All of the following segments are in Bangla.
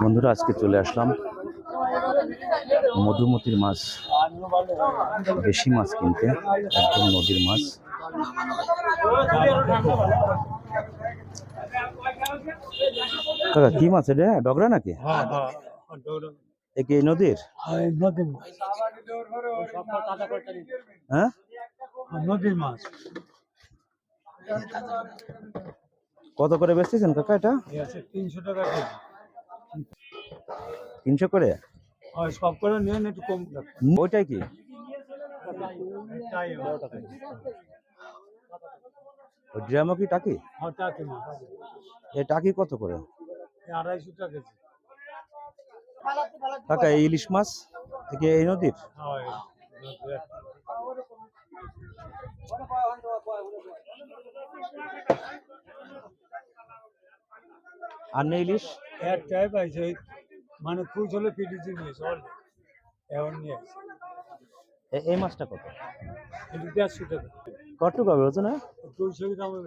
বন্ধুরা, আজকে চলে আসলাম মধুমতির মাছ বেশি মাছ কিনতে, একদম নদীর মাছ। কাকা, কি মাছ এটা? ডগরা নাকি? এই নদীর? হ্যাঁ? নদীর মাছ কত করে বেচতেছেন কাকা এটা? তিনশো টাকা তিনশো করে? সব করে নেন একটু কম ওইটাই কি? ড্রামও কি টাকি? হ্যাঁ টাকি এ টাকি কত করে? আড়াইশো টাকা কাকা ইলিশ মাছ থেকে এই নদীর? হয়। আর নেই ইলিশ একটাই পাইছে ওই মানে খুশ হলে পিডিজি নিয়েছে নিয়ে এই মাছটা কত? এটি দেড়শো টাকা। কটুক হবে ওজন হ্যাঁ? দুইশো গ্রামে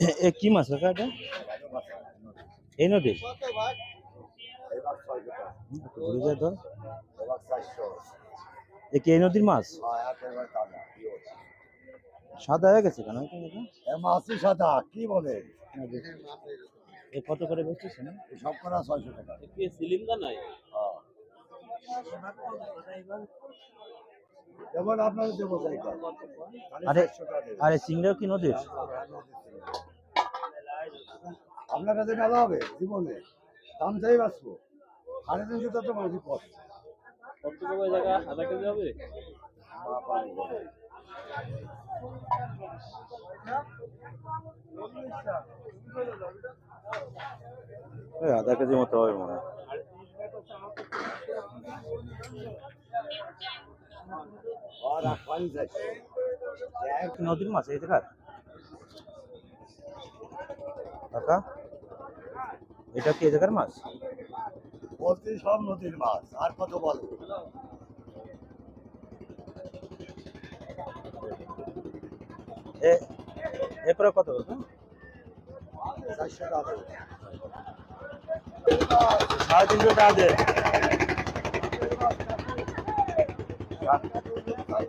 এ- এ কি মাছ কাকা এটা? এই নদীর এ কি এই নদীর মাছ? সাদা হয়ে গেছে কেন? মাছই সাদা কি বলে? এ কত করে বেচতেছেন সব করা ছয়শো টাকা। যেমন আপনাদের দেবো আরে আরে সিংড়াও কি নদীর? আপনার কাছে মেলা হবে জীবনে। দাম চাই বাঁচবো। সাড়ে তিনশো তো মাঝি পথ। আধা কেজি মতো হবে মনে হয়। নদীর মাছ এই দেখার কাকা এটা কি এই জায়গার মাছ? বলতে সব নদীর মাছ আর কত বলো? এ এরপরে কত? চারশো টাকা। সাড়ে তিনশো টাকা দে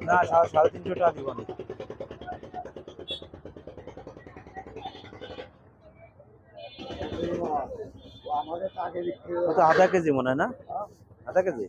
না। সাড়ে তিনশো টাকা দিব না? আধা কেজি? মনে হয় না আধা কেজি